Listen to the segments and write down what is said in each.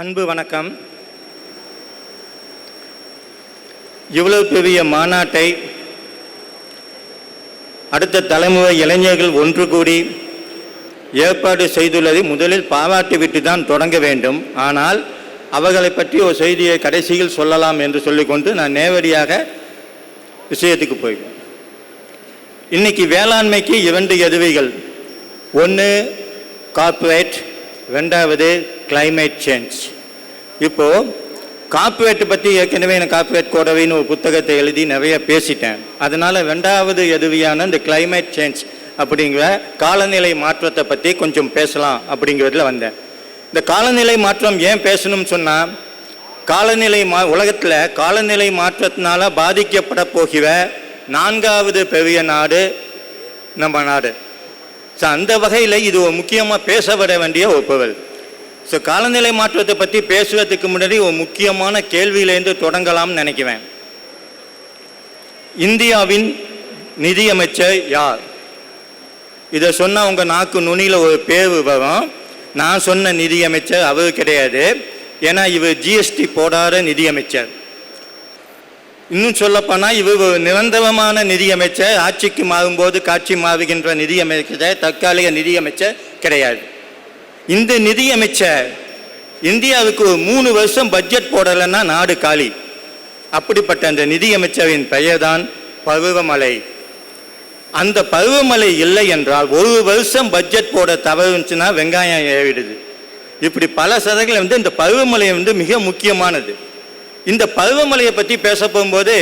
அன்பு வணக்கம். இவ்வளவு பெரிய மாநாட்டை அடுத்த தலைமுறை இளைஞர்கள் ஒன்று கூடி ஏற்பாடு செய்துள்ளதை முதலில் பாராட்டிவிட்டு தான் தொடங்க வேண்டும். ஆனால் அவர்களை பற்றி ஒரு செய்தியை கடைசியில் சொல்லலாம் என்று சொல்லிக்கொண்டு நான் நேரடியாக விஷயத்துக்கு போய்வேன் இன்னைக்கு வேளாண்மைக்கு இரண்டு எதுவைகள் ஒன்று கார்ப்பரேட் ரெண்டாவது கிளைமேட் சேஞ்ச் இப்போது கார்ப்பரேட் பற்றி ஏற்கனவே நான் காப்பீட் கோடவைன்னு ஒரு புத்தகத்தை எழுதி நிறைய பேசிட்டேன். அதனால் ரெண்டாவது எதுவியான இந்த கிளைமேட் சேஞ்ச் அப்படிங்கிற காலநிலை மாற்றத்தை பற்றி கொஞ்சம் பேசலாம் அப்படிங்கிறதுல வந்தேன். இந்த காலநிலை மாற்றம் ஏன் பேசணும்னு சொன்னால் காலநிலை மா உலகத்தில் காலநிலை மாற்றத்தினால பாதிக்கப்பட போகிற நான்காவது பெரிய நாடு நம்ம நாடு. ஸோ அந்த வகையில் இது ஒரு முக்கியமாக பேசப்பட வேண்டிய ஒப்புவல் ஸோ காலநிலை மாற்றத்தை பற்றி பேசுவதற்கு முன்னாடி ஒரு முக்கியமான கேள்வியிலேருந்து தொடங்கலாம்னு நினைக்குவேன் இந்தியாவின் நிதியமைச்சர் யார்? இதை சொன்னால் உங்கள் நாக்கு நுனியில் ஒரு பேர் வரும். நான் சொன்ன நிதியமைச்சர் அவர் கிடையாது. ஏன்னா இவர் ஜிஎஸ்டி போடாத நிதியமைச்சர். இன்னும் சொல்லப்போனால் இவர் ஒரு நிரந்தரமான நிதியமைச்சர். ஆட்சிக்கு மாறும்போது காட்சி மாறுகின்ற நிதியமைச்சர் தற்காலிக நிதியமைச்சர் கிடையாது. இந்த நிதியமைச்சர் இந்தியாவுக்கு ஒரு மூணு வருஷம் பட்ஜெட் போடலைன்னா நாடு காலி. அப்படிப்பட்ட அந்த நிதியமைச்சரின் பெயர் தான் பருவமலை அந்த பருவமழை இல்லை என்றால் ஒரு வருஷம் பட்ஜெட் போட தவறுச்சுன்னா வெங்காயம் ஏறிடுது. இப்படி பல சதங்கள் வந்து இந்த பருவமழை வந்து மிக முக்கியமானது. இந்த பருவமழையை பற்றி பேச போகும்போது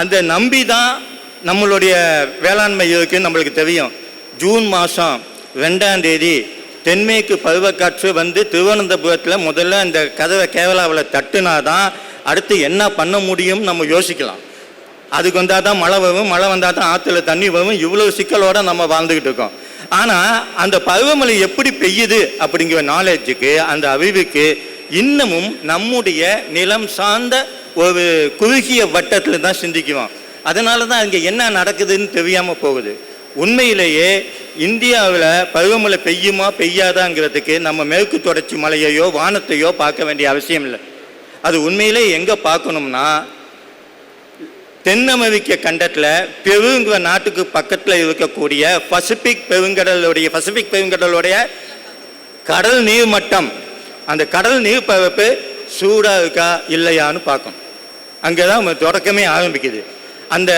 அந்த நம்பி தான் நம்மளுடைய வேளாண்மை இருக்குன்னு நம்மளுக்கு தெரியும். ஜூன் மாதம் ரெண்டாம் தேதி தென்மேற்கு பருவக்காற்று வந்து திருவனந்தபுரத்தில் முதல்ல இந்த கதவை கேரளாவில் தட்டுனாதான் அடுத்து என்ன பண்ண முடியும் நம்ம யோசிக்கலாம். அதுக்கு வந்தால் தான் மழை வரும் மழை வந்தால் தான் ஆற்றுல தண்ணி வரும் இவ்வளோ சிக்கலோட நம்ம வாழ்ந்துக்கிட்டு இருக்கோம். ஆனால் அந்த பருவமழை எப்படி பெய்யுது அப்படிங்கிற நாலேஜுக்கு அந்த அறிவுக்கு இன்னமும் நம்முடைய நிலம் சார்ந்த ஒரு குறுகிய வட்டத்தில் தான் சிந்திக்குவோம் அதனால தான் அங்கே என்ன நடக்குதுன்னு தெரியாமல் போகுது. உண்மையிலேயே இந்தியாவில் பருவமழை பெய்யுமா பெய்யாதாங்கிறதுக்கு நம்ம மேற்கு தொடர்ச்சி மலையையோ வானத்தையோ பார்க்க வேண்டிய அவசியம் இல்லை. அது உண்மையிலே எங்கே பார்க்கணும்னா தென் அமெரிக்க கண்டத்தில் பெருங்கிற நாட்டுக்கு பக்கத்தில் இருக்கக்கூடிய பசிபிக் பெருங்கடலுடைய பசிபிக் பெருங்கடலுடைய கடல் நீர் மட்டம். அந்த கடல் நீர் பரப்பு சூடாக இருக்கா இல்லையான்னு பார்க்கணும். அங்கே தான் தொடக்கமே ஆரம்பிக்குது. அந்த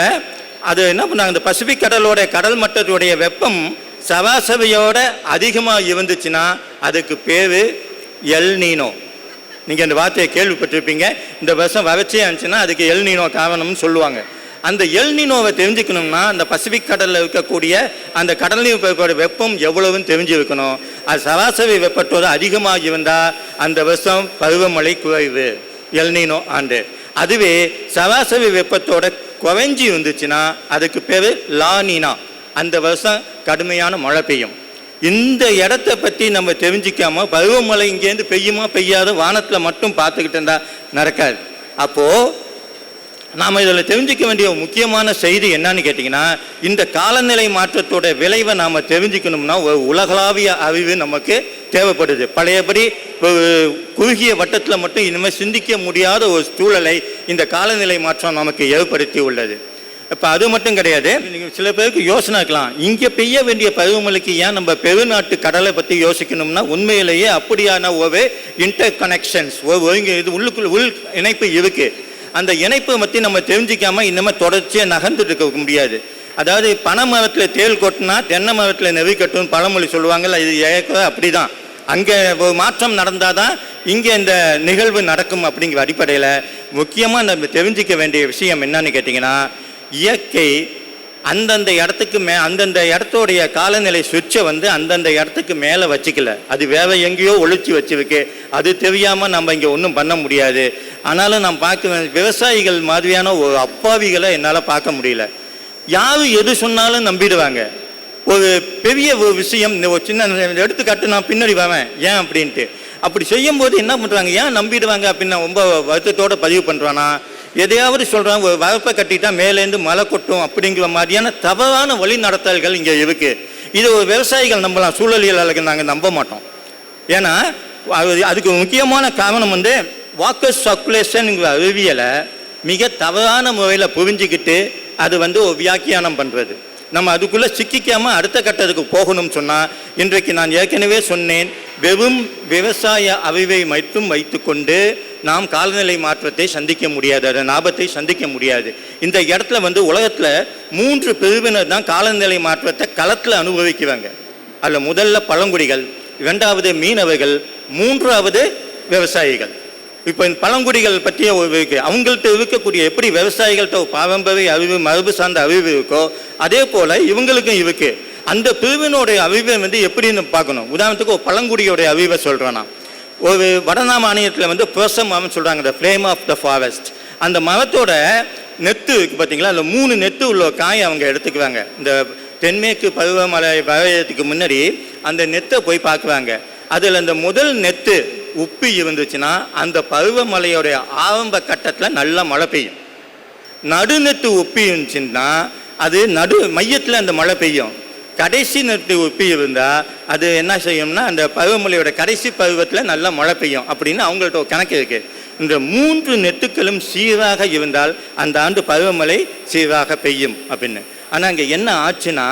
அது என்ன பண்ணாங்க? அந்த பசிபிக் கடலோட கடல் மட்டத்துடைய வெப்பம் சராசரியோட அதிகமாக இருந்துச்சுன்னா அதுக்கு பேர் எல் நீனோ. நீங்கள் இந்த வார்த்தையை கேள்விப்பட்டிருப்பீங்க. இந்த வருஷம் வறட்சியாக இருந்துச்சுன்னா அதுக்கு எல் நீனோ காரணம்னு சொல்லுவாங்க. அந்த எல் நீனோவை தெரிஞ்சுக்கணும்னா அந்த பசிபிக் கடலில் இருக்கக்கூடிய அந்த கடல் நீர் வெப்பம் எவ்வளவுன்னு தெரிஞ்சிருக்கணும் அது சராசரி வெப்பத்தோடு அதிகமாக இருந்தால் அந்த வருஷம் பருவமழை குறைவு. எல் நீனோ ஆண்டு. அதுவே சராசரி வெப்பத்தோட குறைஞ்சி இருந்துச்சுன்னா அதுக்கு பேர் லானினா. அந்த வருஷம் கடுமையான மழை பெய்யும். இந்த இடத்த பற்றி நம்ம தெரிஞ்சிக்காம பருவமழை இங்கேருந்து பெய்யுமா பெய்யாத வானத்தில் மட்டும் பார்த்துக்கிட்டு இருந்தால் நடக்காது. அப்போது நாம் இதில் தெரிஞ்சிக்க வேண்டிய முக்கியமான செய்தி என்னன்னு கேட்டிங்கன்னா இந்த காலநிலை மாற்றத்தோட விளைவை நாம் தெரிஞ்சுக்கணும்னா ஒரு உலகளாவிய அறிவு நமக்கு தேவைப்படுது. பழையபடி குறுகிய வட்டத்தில் மட்டும் இனிமேல் சிந்திக்க முடியாத ஒரு சூழலை இந்த காலநிலை மாற்றம் நமக்கு ஏற்படுத்தி உள்ளது. இப்போ அது மட்டும் கிடையாது நீங்கள் சில பேருக்கு யோசனை இருக்கலாம். இங்கே பெய்ய வேண்டிய பருவமழைக்கு ஏன் நம்ம பெருநாட்டு கடலை பற்றி யோசிக்கணும்னா உண்மையிலேயே அப்படியான ஒரு இன்டர் கனெக்ஷன்ஸ் ஒருங்க இது உள்ளுக்குள் உள் இணைப்பு இருக்குது அந்த இணைப்பை பற்றி நம்ம தெரிஞ்சிக்காம இன்னமும் தொடர்ச்சியாக நகர்ந்துட்டு இருக்க முடியாது. அதாவது பனை மரத்தில் தேள் கொட்டினா தென்னை மரத்தில் நெறி கட்டுன்னு பழமொழி சொல்லுவாங்கல்ல இது ஏற்கனவே அப்படி தான் அங்கே ஒரு மாற்றம் நடந்தால் தான் இங்கே இந்த நிகழ்வு நடக்கும் அப்படிங்கிற அடிப்படையில் முக்கியமாக நம்ம தெரிஞ்சிக்க வேண்டிய விஷயம் என்னன்னு கேட்டிங்கன்னா இயற்கை அந்தந்த இடத்துக்கு மே அந்தந்த இடத்தோடைய காலநிலை சுவிட்சை வந்து அந்தந்த இடத்துக்கு மேலே வச்சுக்கல. அது வேற எங்கேயோ ஒழிச்சு வச்சுருக்கு. அது தெரியாமல் நம்ம இங்கே ஒன்றும் பண்ண முடியாது. ஆனாலும் நான் பார்க்க விவசாயிகள் மாதிரியான ஒரு அப்பாவிகளை என்னால் பார்க்க முடியல. யார் எது சொன்னாலும் நம்பிடுவாங்க. ஒரு பெரிய ஒரு விஷயம் இந்த ஒரு சின்ன எடுத்துக்காட்டு நான் பின்னாடி வரேன். ஏன் அப்படின்ட்டு. அப்படி செய்யும்போது என்ன பண்ணுறாங்க ஏன் நம்பிடுவாங்க அப்படின்னு நான் ரொம்ப வருத்தத்தோட பதிவு பண்ணுறானா எதையாவது சொல்கிறான் ஒரு வரப்பை கட்டிட்டா மேலேருந்து மழை கொட்டும் அப்படிங்கிற மாதிரியான தவறான வழி நடத்தல்கள் இங்கே இருக்குது இது ஒரு விவசாயிகள் நம்பலாம் சூழலியலாளர்கள் நாங்கள் நம்ப மாட்டோம். ஏன்னா அது- அதுக்கு முக்கியமான காரணம் வந்து வாக்கர் சர்க்குலேஷனுங்கிற அறிவியலை மிக தவறான முறையில் புரிஞ்சுக்கிட்டு அது வந்து ஒரு வியாக்கியானம் பண்ணுறது நம்ம அதுக்குள்ளே சிக்கிக்காமல் அடுத்த கட்டத்துக்கு போகணும்னு சொன்னால் இன்றைக்கு நான் ஏற்கனவே சொன்னேன் வெறும் விவசாய அறிவை மட்டும் வைத்துக்கொண்டு நாம் காலநிலை மாற்றத்தை சந்திக்க முடியாது அதன் ஆபத்தை சந்திக்க முடியாது. இந்த இடத்துல வந்து உலகத்தில் மூன்று பிரிவினர் தான் காலநிலை மாற்றத்தை களத்தில் அனுபவிக்குவாங்க. அதில் முதல்ல பழங்குடிகள் இரண்டாவது மீனவர்கள் மூன்றாவது விவசாயிகள். இப்போ இந்த பழங்குடிகள் பற்றிய ஒரு இருக்கு அவங்கள்ட்ட இருக்கக்கூடிய எப்படி விவசாயிகள்கிட்ட பாரம்பரிய அறிவு மரபு சார்ந்த அறிவு இருக்கோ அதே போல் இவங்களுக்கும் இருக்கு. அந்த பிரிவினுடைய அறிவை வந்து எப்படின்னு பார்க்கணும். உதாரணத்துக்கு ஒரு பழங்குடியோடைய அறிவை சொல்கிறேன் நான் ஒரு வடனா மாநிலத்தில் வந்து புரசம் மரம்னு சொல்கிறாங்க இந்த ஃப்ளேம் ஆஃப் த ஃபாரஸ்ட் அந்த மரத்தோட நெத்து இருக்கு பார்த்தீங்களா அந்த மூணு நெத்து உள்ள காயை அவங்க எடுத்துக்குவாங்க. இந்த தென்மேற்கு பருவமழை வரையறதுக்கு முன்னாடி அந்த நெத்தை போய் பார்க்குவாங்க. அதில் அந்த முதல் நெத்து உப்பி இருந்துச்சுன்னா அந்த பருவமழையோடைய ஆரம்ப கட்டத்தில் நல்லா மழை பெய்யும். நடுநெட்டு உப்பி இருந்துச்சுன்னா அது நடு மையத்தில் அந்த மழை பெய்யும். கடைசி நெட்டு உப்பி இருந்தால் அது என்ன செய்யும்னா அந்த பருவமழையோட கடைசி பருவத்தில் நல்லா மழை பெய்யும் அப்படின்னு அவங்கள்ட்ட ஒரு கணக்கு இருக்குது இந்த மூன்று நெட்டுக்களும் சீராக இருந்தால் அந்த ஆண்டு பருவமழை சீராக பெய்யும் அப்படின்னு. ஆனால் அங்கே என்ன ஆச்சுன்னா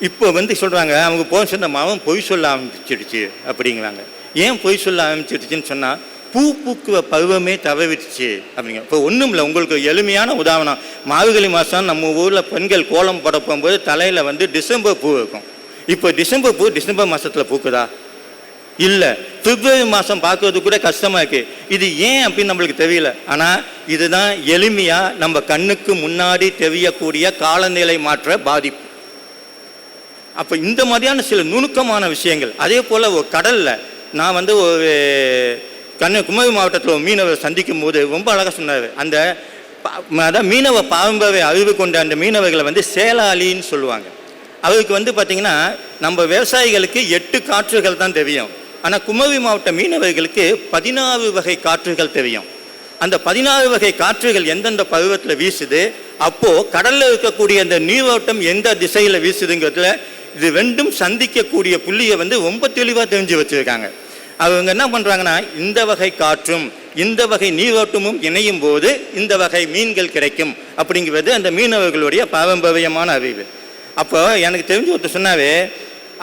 இப்போ வந்து சொல்கிறாங்க அவங்க போய் சொன்ன மகன் பொய் சொல்ல ஆரம்பிச்சிடுச்சு அப்படிங்கிறாங்க. ஏன் பொய் சொல்ல ஆரம்பிச்சிடுச்சுன்னு சொன்னால் பூ பூக்குவ பருவமே தவறிடுச்சு அப்படிங்க. இப்போ ஒன்றும் இல்லை உங்களுக்கு எளிமையான உதாரணம். மார்கழி மாதம் நம்ம ஊரில் பெண்கள் கோலம் போட போகும்போது தலையில் வந்து டிசம்பர் பூ இருக்கும். இப்போ டிசம்பர் பூ டிசம்பர் மாதத்தில் பூக்குதா? இல்லை. பிப்ரவரி மாதம் பார்க்கறது கூட கஷ்டமாக இருக்குது இது ஏன் அப்படின்னு நம்மளுக்கு தெரியல. ஆனால் இதுதான் எளிமையாக நம்ம கண்ணுக்கு முன்னாடி தெரியக்கூடிய காலநிலை மாற்ற பாதிப்பு. அப்போ இந்த மாதிரியான சில நுணுக்கமான விஷயங்கள் அதே போல் ஒரு கடலில் நான் வந்து ஒரு கன்னியாகுமரி மாவட்டத்தில் மீனவர் சந்திக்கும் போது ரொம்ப அழகாக சொன்னார். அந்த அதான் மீனவ பாரம்பரிய அறிவு கொண்ட அந்த மீனவர்களை வந்து சேலாளின்னு சொல்லுவாங்க. அவருக்கு வந்து பார்த்திங்கன்னா நம்ம விவசாயிகளுக்கு எட்டு காற்றுகள் தான் தெரியும். ஆனால் குமரி மாவட்ட மீனவர்களுக்கு பதினாறு வகை காற்றுகள் தெரியும். அந்த பதினாறு வகை காற்றுகள் எந்தெந்த பருவத்தில் வீசுது? அப்போது கடலில் இருக்கக்கூடிய அந்த நீரோட்டம் எந்த திசையில் வீசுதுங்கிறதுல இது ரெண்டும் சந்திக்கக்கூடிய புள்ளியை வந்து ரொம்ப தெளிவாக தெரிஞ்சு வச்சுருக்காங்க. அவங்க என்ன பண்ணுறாங்கன்னா இந்த வகை காற்றும் இந்த வகை நீரோட்டமும் இணையும் போது இந்த வகை மீன்கள் கிடைக்கும் அப்படிங்கிறது அந்த மீனவர்களுடைய பாரம்பரியமான அறிவு. அப்போ எனக்கு தெரிஞ்சு ஒருத்தர் சொன்னாவே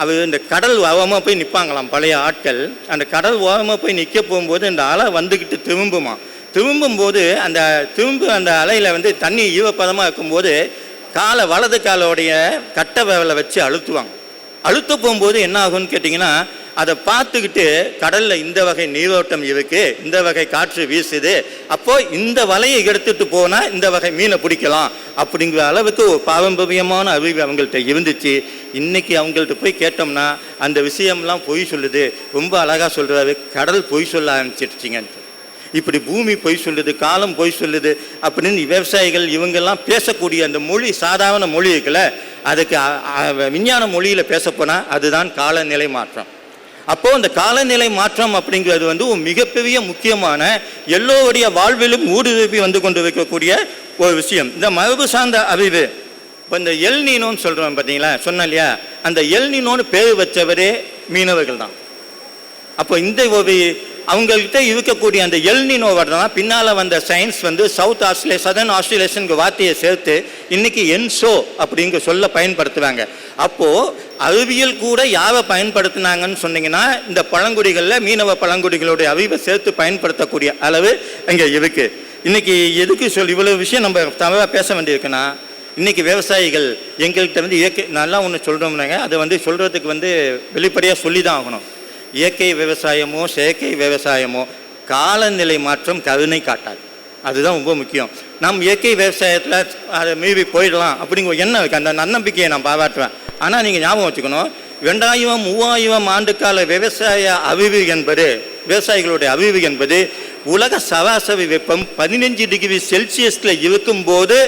அவர் இந்த கடல் ஓரமாக போய் நிற்பாங்களாம் பழைய ஆட்கள். அந்த கடல் ஓரமாக போய் நிற்க போகும்போது இந்த அலை வந்துக்கிட்டு திரும்புமா திரும்பும்போது அந்த திரும்ப அந்த அலையில் வந்து தண்ணி ஈவப்பதமாக இருக்கும்போது காலை வலது காலோடைய கட்டை வேலை வச்சு அழுத்துவாங்க. அழுத்த போகும்போது என்ன ஆகும்னு கேட்டிங்கன்னா அதை பார்த்துக்கிட்டு கடலில் இந்த வகை நீரோட்டம் இருக்குது இந்த வகை காற்று வீசுது அப்போது இந்த வலையை எடுத்துகிட்டு போனால் இந்த வகை மீனை பிடிக்கலாம் அப்படிங்கிற அளவுக்கு ஒரு பாரம்பரியமான அறிவு அவங்கள்ட்ட இருந்துச்சு. இன்றைக்கி அவங்கள்ட்ட போய் கேட்டோம்னா அந்த விஷயம்லாம் பொய் சொல்லுது ரொம்ப அழகாக சொல்கிறாரு கடல் பொய் சொல்ல ஆரம்பிச்சிடுச்சிங்கன்ட்டு இப்படி பூமி பொய் சொல்லுது காலம் பொய் சொல்லுது அப்படின்னு விவசாயிகள் இவங்கெல்லாம் பேசக்கூடிய அந்த மொழி சாதாரண மொழி இருக்குல்ல அதுக்கு விஞ்ஞான மொழியில் பேசப்போனால் அதுதான் காலநிலை மாற்றம். அப்போது அந்த காலநிலை மாற்றம் அப்படிங்கிறது வந்து ஒரு மிகப்பெரிய முக்கியமான எல்லோருடைய வாழ்விலும் ஊடுருவி வந்து கொண்டு வைக்கக்கூடிய ஒரு விஷயம். இந்த மரபு சார்ந்த அறிவு இப்போ இந்த எல் நீனோன்னு சொல்கிறோம் பார்த்தீங்களா சொன்னேன் இல்லையா? அந்த எல் நீனோன்னு பேர் வச்சவரே மீனவர்கள் தான். அப்போ இந்த ஒரு அவங்கள்ட்ட இருக்கக்கூடிய அந்த எல்னினோ தான் பின்னால் வந்த சயின்ஸ் வந்து சவுத் ஆஸ்திரேலியா சதர்ன் ஆஸ்திரேலியேஷனுக்கு வார்த்தையை சேர்த்து இன்னைக்கு என்சோ அப்படிங்க சொல்ல பயன்படுத்துவாங்க. அப்போது அறிவியல் கூட யாரை பயன்படுத்தினாங்கன்னு சொன்னீங்கன்னா இந்த பழங்குடிகளில் மீனவ பழங்குடிகளுடைய அறிவை சேர்த்து பயன்படுத்தக்கூடிய அளவு இங்கே இருக்குது இன்னைக்கு எதுக்கு சொல் இவ்வளோ விஷயம் நம்ம தவறாக பேச வேண்டியிருக்குன்னா இன்றைக்கி விவசாயிகள் எங்கள்கிட்ட வந்து இயற்கை நல்லா ஒன்று சொல்கிறோம்னாங்க அதை வந்து சொல்கிறதுக்கு வந்து வெளிப்படையாக சொல்லி தான் ஆகணும். இயற்கை விவசாயமோ செயற்கை விவசாயமோ காலநிலை மாற்றம் கருணை காட்டாது. அதுதான் ரொம்ப முக்கியம். நம் இயற்கை விவசாயத்தில் அதை மீறி போயிடலாம் அப்படிங்கிற எண்ணம் இருக்குது அந்த நன்னம்பிக்கையை நான் பாராட்டுவேன் ஆனால் நீங்கள் ஞாபகம் வச்சுக்கணும் ரெண்டாயிரம் மூவாயிரம் ஆண்டுக்கால விவசாய அவிவு என்பது விவசாயிகளுடைய அவிவு என்பது உலக சராசரி வெப்பம் பதினஞ்சு டிகிரி செல்சியஸில் இருக்கும்போது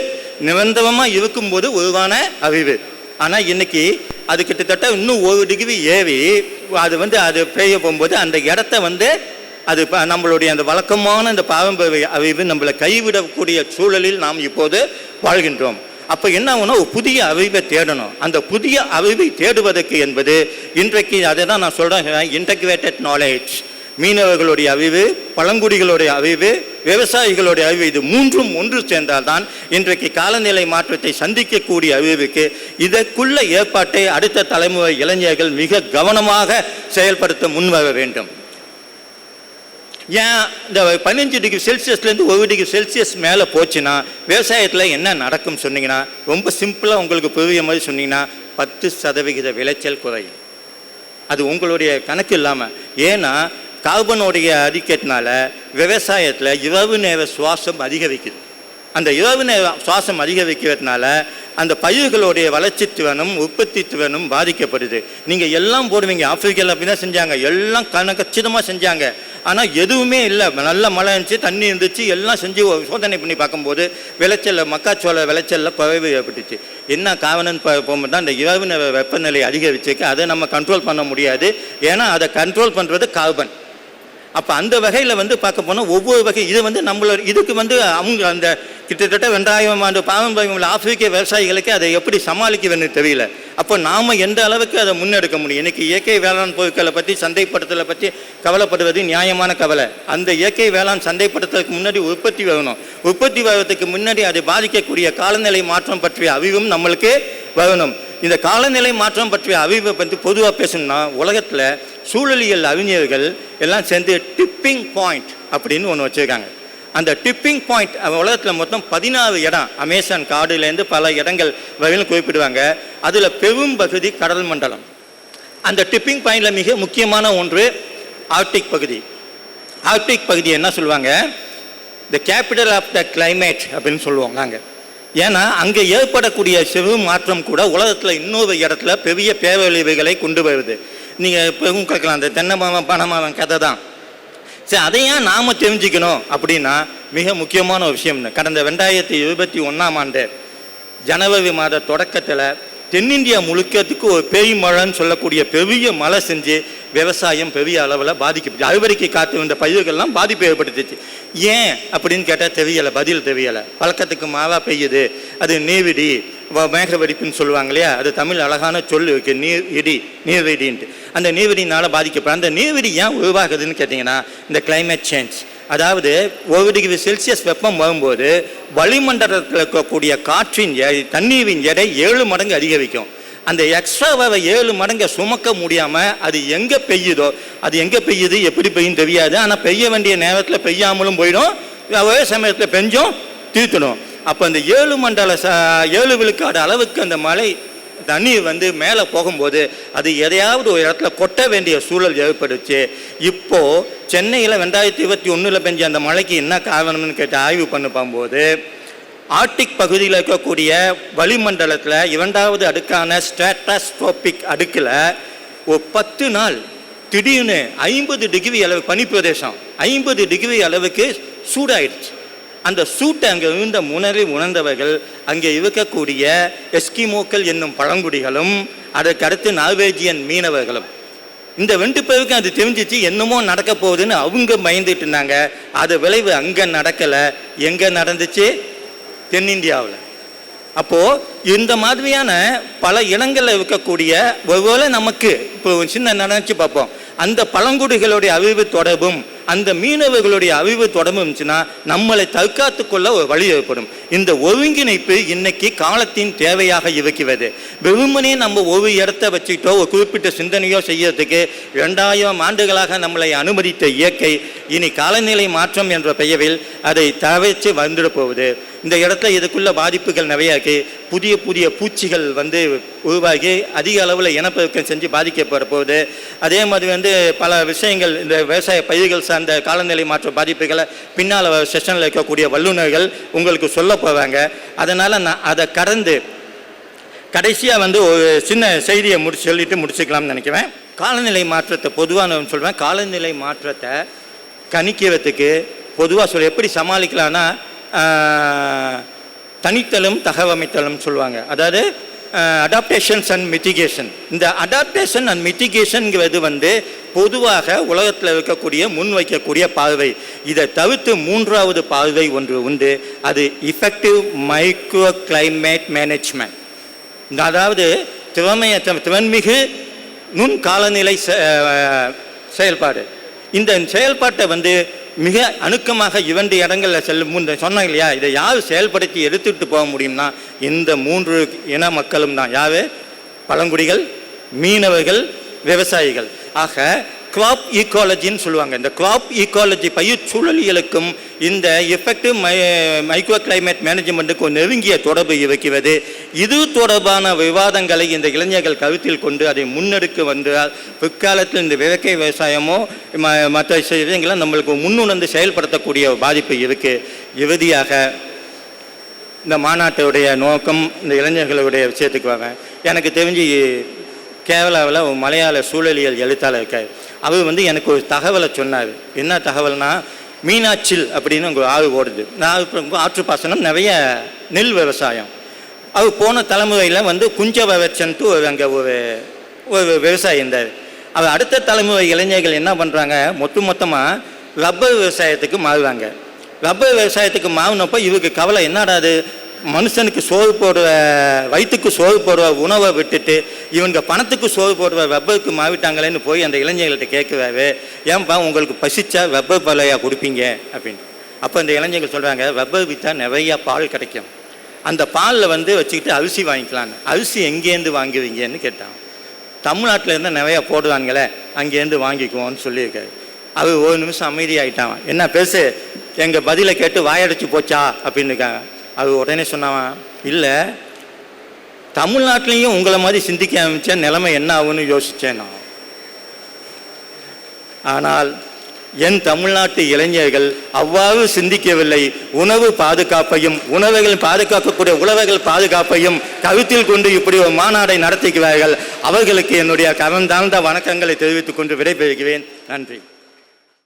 நிரந்தரமாக இருக்கும்போது உருவான அவிவு ஆனால் இன்னைக்கு அது கிட்டத்தட்ட இன்னும் ஒரு டிகிரி ஏறி அது வந்து அது பெய்ய போகும்போது அந்த இடத்த வந்து அது நம்மளுடைய அந்த வழக்கமான அந்த பாரம்பரிய அறிவு நம்மளை கைவிடக்கூடிய சூழலில் நாம் இப்போது வாழ்கின்றோம். அப்போ என்ன ஆகும்னா ஒரு புதிய அறிவை தேடணும். அந்த புதிய அறிவை தேடுவதற்கு என்பது இன்றைக்கு அதை தான் நான் சொல்கிறேன் இன்டகிரேட்டட் நாலேஜ் மீனவர்களுடைய அறிவு பழங்குடிகளுடைய அறிவு விவசாயிகளுடைய அறிவு இது மூன்றும் ஒன்று சேர்ந்தால்தான் இன்றைக்கு காலநிலை மாற்றத்தை சந்திக்கக்கூடிய அறிவுக்கு இதற்குள்ள ஏற்பாட்டை அடுத்த தலைமுறை இளைஞர்கள் மிக கவனமாக செயல்படுத்த முன்வர வேண்டும். ஏன் இந்த பதினஞ்சு டிகிரி செல்சியஸ்லேருந்து ஒரு டிகிரி செல்சியஸ் மேலே போச்சுன்னா விவசாயத்தில் என்ன நடக்கும் சொன்னீங்கன்னா ரொம்ப சிம்பிளாக உங்களுக்கு புரிய மாதிரி சொன்னீங்கன்னா பத்து சதவிகித விளைச்சல் குறையும். அது உங்களுடைய கணக்கு இல்லாமல். ஏன்னா கார்பனுடைய அதிக்கத்தினால விவசாயத்தில் இரவு நேர சுவாசம் அதிகரிக்குது. அந்த இரவு நேர சுவாசம் அதிகரிக்கிறதுனால அந்த பயிர்களுடைய வளர்ச்சி திறனும் உற்பத்தி திறனும் பாதிக்கப்படுது. நீங்கள் எல்லாம் போடுவீங்க. ஆப்பிரிக்காவில் அப்படி தான் செஞ்சாங்க. எல்லாம் கணக்கச்சிதமாக செஞ்சாங்க. ஆனால் எதுவுமே இல்லை. நல்ல மழை இருந்துச்சு தண்ணி இருந்துச்சு எல்லாம் செஞ்சு சோதனை பண்ணி பார்க்கும்போது விளைச்சல் மக்காச்சோள விளைச்சலில் குறைவு ஏற்பட்டுச்சு. என்ன காரணம்னு போகும்போது தான் இந்த இரவு நேர வெப்பநிலை அதிகரிச்சிருக்கு. அதை நம்ம கண்ட்ரோல் பண்ண முடியாது. ஏன்னா அதை கண்ட்ரோல் பண்ணுறது கார்பன் அப்போ அந்த வகையில் வந்து பார்க்க போனால் ஒவ்வொரு வகை இது வந்து நம்மளோட இதுக்கு வந்து அவங்க அந்த கிட்டத்தட்ட ரெண்டாயிரம் ஆண்டு பாரம்பரியம் உள்ள ஆப்பிரிக்க விவசாயிகளுக்கு அதை எப்படி சமாளிக்கணும்னு தெரியல. அப்போ நாம் எந்த அளவுக்கு அதை முன்னெடுக்க முடியும்? இன்றைக்கி இயற்கை வேளாண் பொருட்களை பற்றி சந்தைப்படுத்தலை பற்றி கவலைப்படுவது நியாயமான கவலை. அந்த இயற்கை வேளாண் சந்தைப்படுத்துறதுக்கு முன்னாடி உற்பத்தி வரணும். உற்பத்தி வர்றதுக்கு முன்னாடி அதை பாதிக்கக்கூடிய காலநிலை மாற்றம் பற்றிய அறிவும் நம்மளுக்கு வரணும். இந்த காலநிலை மாற்றம் பற்றிய அறிவை பற்றி பொதுவாக பேசணும்னா உலகத்தில் சூழலியல் அறிஞர்கள் எல்லாம் சேர்ந்து டிப்பிங் பாயிண்ட் அப்படின்னு ஒன்று வச்சுருக்காங்க. அந்த டிப்பிங் பாயிண்ட் உலகத்தில் மொத்தம் பதினாறு இடம். அமேசான் காடுலேருந்து பல இடங்கள் வகையிலும் குறிப்பிடுவாங்க. அதில் பெரும் பகுதி கடல் மண்டலம். அந்த டிப்பிங் பாயிண்டில் மிக முக்கியமான ஒன்று ஆர்டிக் பகுதி. ஆர்டிக் பகுதி என்ன சொல்லுவாங்க? The capital of the climate அப்படின்னு சொல்லுவோம் நாங்கள் ஏன்னா அங்கே ஏற்படக்கூடிய செவு மாற்றம் கூட உலகத்தில் இன்னொரு இடத்துல பெரிய பேரழிவுகளை கொண்டு வருது. நீங்கள் இப்போ கேட்கலாம் அந்த தென்னை பணமாவன் பனை கதை தான். சரி அதை ஏன் நாம் தெரிஞ்சுக்கணும் அப்படின்னா மிக முக்கியமான விஷயம்னு. கடந்த ரெண்டாயிரத்தி இருபத்தி ஒன்றாம் ஆண்டு ஜனவரி மாத தொடக்கத்தில் தென்னிந்தியா முழுக்கத்துக்கு ஒரு பெய் மழைன்னு சொல்லக்கூடிய பெரிய மழை செஞ்சு விவசாயம் பெரிய அளவில் பாதிக்கப்பட்டு அறுவடைக்கு காத்து வந்த பயிர்கள்லாம் பாதிப்பு ஏற்படுத்துச்சு. ஏன் அப்படின்னு கேட்டால் தெரியலை பதில் தெரியலை. பழக்கத்துக்கு மாவா பெய்யுது. அது நீர்விடி வ- மேக வெடிப்புன்னு சொல்லுவாங்க இல்லையா? அது தமிழ் அழகான சொல் இருக்கு நீர் இடி நீர்வெடின்ட்டு அந்த நீர்வெடினால பாதிக்கப்படும். அந்த நீர்வெடி ஏன் உருவாகுதுன்னு கேட்டிங்கன்னா இந்த கிளைமேட் சேஞ்ச் அதாவது ஒரு டிகிரி செல்சியஸ் வெப்பம் வரும்போது வளிமண்டலத்தில் இருக்கக்கூடிய காற்றின் எ- தண்ணீரின் எடை ஏழு மடங்கு அதிகரிக்கும். அந்த எக்ஸ்ட்ராவை ஏழு மடங்கை சுமக்க முடியாமல் அது எங்கே பெய்யுதோ அது எங்கே பெய்யுது எப்படி பெய்யும் தெரியாது. ஆனால் பெய்ய வேண்டிய நேரத்தில் பெய்யாமலும் போயிடும். ஒரே சமயத்தில் பெஞ்சும் தீர்த்துடும். அப்போ அந்த ஏழு மண்டல ச ஏழு விழுக்காடு அளவுக்கு அந்த மழை தண்ணீர் வந்து மேலே போகும்போது அது எதையாவது ஒரு இடத்துல கொட்ட வேண்டிய சூழல் ஏற்படுச்சு இப்போ சென்னையில் ரெண்டாயிரத்தி இருபத்தி ஒன்றில் பெஞ்ச அந்த மழைக்கு என்ன காரணம்னு கேட்டு ஆய்வு பண்ண போகும்போது ஆர்டிக் பகுதியில் இருக்கக்கூடிய வளிமண்டலத்தில் இரண்டாவது அடுக்கான ஸ்ட்ராட்டாஸ்ட்ரோபிக் அடுக்கில் ஒரு பத்து நாள் திடீர்னு ஐம்பது டிகிரி அளவு பனிப்பிரதேசம் ஐம்பது டிகிரி அளவுக்கு சூடாயிடுச்சு. அந்த சூட்டை அங்கே இருந்த உணர்வை உணர்ந்தவர்கள் அங்கே இருக்கக்கூடிய எஸ்கிமோக்கள் என்னும் பழங்குடிகளும் அதற்கடுத்து நார்வேஜியன் மீனவர்களும். இந்த ரெண்டு பேருக்கும் அது தெரிஞ்சிச்சு என்னமோ நடக்க போகுதுன்னு அவங்க பயந்துட்டு இருந்தாங்க. அது விளைவு அங்கே நடக்கலை. எங்கே நடந்துச்சு? தென்னிந்தியாவில். அப்போது இந்த மாதிரியான பல இடங்களில் இருக்கக்கூடிய ஒருவேளை நமக்கு இப்போ சின்ன நினச்சி பார்ப்போம். அந்த பழங்குடிகளுடைய அறிவு தொடர்பும் அந்த மீனவர்களுடைய அறிவு தொடர்பும் நம்மளை தற்காத்து கொள்ள ஒரு வழி ஏற்படும். இந்த ஒருங்கிணைப்பு இன்னைக்கு காலத்தின் தேவையாக இருக்கிறது. வெறுமனே நம்ம ஒரு இடத்த வச்சுக்கிட்டோ ஒரு குறிப்பிட்ட சிந்தனையோ செய்யறதுக்கு ரெண்டாயிரம் ஆண்டுகளாக நம்மளை அனுமதித்த இயற்கை இனி காலநிலை மாற்றம் என்ற பெயரில் அதை தவிர்த்து வந்துட போகுது. இந்த இடத்துல இதுக்குள்ள பாதிப்புகள் நிறையா இருக்கு. புதிய புதிய பூச்சிகள் வந்து உருவாகி அதிக அளவில் இனப்பெருக்கம் செஞ்சு பாதிக்கப்பட போகுது. அதே மாதிரி வந்து பல விஷயங்கள் இந்த விவசாய பயிர்கள் அந்த காலநிலை மாற்ற பாதிப்புகளை பின்னால் செஷனில் இருக்கக்கூடிய வல்லுநர்கள் உங்களுக்கு சொல்ல போவாங்க. அதனால் நான் அதை கடந்து கடைசியாக வந்து ஒரு சின்ன செய்தியை முடிச்சு சொல்லிட்டு முடிச்சுக்கலாம்னு நினைக்கிறேன். காலநிலை மாற்றத்தை பொதுவாக நான் சொல்வேன். காலநிலை மாற்றத்தை கணிக்கிறதுக்கு பொதுவாக சொல்ல எப்படி சமாளிக்கலாம்னா தனித்தலும் தகவமைத்தலும் சொல்லுவாங்க. அதாவது அடாப்டேஷன்ஸ் அண்ட் மிட்டிகேஷன் இந்த அடாப்டேஷன் அண்ட் மிட்டிகேஷனுங்கிறது வந்து பொதுவாக உலகத்தில் இருக்கக்கூடிய முன் வைக்கக்கூடிய பார்வை. இதை தவிர்த்து மூன்றாவது பார்வை ஒன்று உண்டு. அது இஃபெக்டிவ் மைக்ரோ கிளைமேட் மேனேஜ்மெண்ட் அதாவது திறமைய திறன்மிகு நுண் காலநிலை செ- செயல்பாடு. இந்த செயல்பாட்டை வந்து மிக அணுக்கமாக இரண்டு இடங்களில் செல்லும். இந்த சொன்னாங்க இல்லையா? இதை யார் செயல்படுத்தி எடுத்துட்டு போக முடியும்னா இந்த மூன்று இன மக்களும் தான் யாவே பழங்குடிகள் மீனவர்கள் விவசாயிகள். ஆக கிராப் ஈக்காலஜின்னு சொல்லுவாங்க. இந்த கிராப் ஈக்காலஜி பயிர் சூழலியலுக்கும் இந்த எஃபெக்டிவ் மை மைக்ரோ கிளைமேட் மேனேஜ்மெண்ட்டுக்கும் நெருங்கிய தொடர்பு இருக்கிறது. இது தொடர்பான விவாதங்களை இந்த இளைஞர்கள் கருத்தில் கொண்டு அதை முன்னெடுக்க வந்தால் பிற்காலத்தில் இந்த விவக்கை விவசாயமோ ம- மற்ற விஷயங்களும் நம்மளுக்கு முன்னுணர்ந்து செயல்படுத்தக்கூடிய பாதிப்பு இருக்குது இறுதியாக இந்த மாநாட்டுடைய நோக்கம் இந்த இளைஞர்களுடைய விஷயத்துக்கு வரேன். எனக்கு தெரிஞ்சு கேரளாவில் மலையாள சூழலியல் எழுத்தாளர் இருக்கார். அவர் வந்து எனக்கு ஒரு தகவலை சொன்னார். என்ன தகவல்னா மீனாச்சில் அப்படின்னு ஒரு ஆறு ஓடுது. நான் இப்போ ஆற்றுப்பாசனம் நிறைய நெல் விவசாயம். அவர் போன தலைமுறையில் வந்து குஞ்சவச்சன்ட்டு ஒரு அங்கே ஒரு ஒரு விவசாயி இருந்தார். அவர் அடுத்த தலைமுறை இளைஞர்கள் என்ன பண்ணுறாங்க மொத்த மொத்தமாக ரப்பர் விவசாயத்துக்கு மாறுவாங்க ரப்பர் விவசாயத்துக்கு மாறினப்போ இவருக்கு கவலை என்னடாது மனுஷனுக்கு சோறு போடுற வயிற்றுக்கு சோறு போடுற உணவை விட்டுட்டு இவங்க பணத்துக்கு சோறு போடுற ரப்பருக்கு மாவிட்டாங்களேன்னு போய் அந்த இளைஞர்கள்ட்ட கேட்குறாரு. ஏன்பா உங்களுக்கு பசிச்சா வெப்ப பலையாக கொடுப்பீங்க? அப்படின்னு. அப்போ அந்த இளைஞர்கள் சொல்கிறாங்க ரப்பர் விற்றா நிறையா பால் கிடைக்கும். அந்த பாலில் வந்து வச்சுக்கிட்டு அரிசி வாங்கிக்கலான்னு. அரிசி எங்கேருந்து வாங்குவீங்கன்னு கேட்டான். தமிழ்நாட்டில் இருந்தால் நிறையா போடுவாங்களே அங்கேருந்து வாங்கிக்குவோம்னு சொல்லியிருக்காரு. அவர் ஒரு நிமிஷம் அமைதியாகிட்டான் என்ன பேசு எங்கள் பதிலை கேட்டு வாயடைச்சு போச்சா? அப்படின்னு இருக்காங்க. அது உடனே சொன்னான் இல்லை தமிழ்நாட்டிலையும் உங்களை மாதிரி சிந்திக்க ஆரம்பித்தேன் நிலைமை என்ன ஆகும்னு யோசித்தேன் நான். ஆனால் என் தமிழ்நாட்டு இளைஞர்கள் அவ்வாறு சிந்திக்கவில்லை. உணவு பாதுகாப்பையும் உணவுகள் பாதுகாக்கக்கூடிய உழவர்கள் பாதுகாப்பையும் கருத்தில் கொண்டு இப்படி ஒரு மாநாடை நடத்துகிறார்கள். அவர்களுக்கு என்னுடைய கரம் தாழ்ந்த வணக்கங்களை தெரிவித்துக் கொண்டு விடைபெறுகிறேன். நன்றி.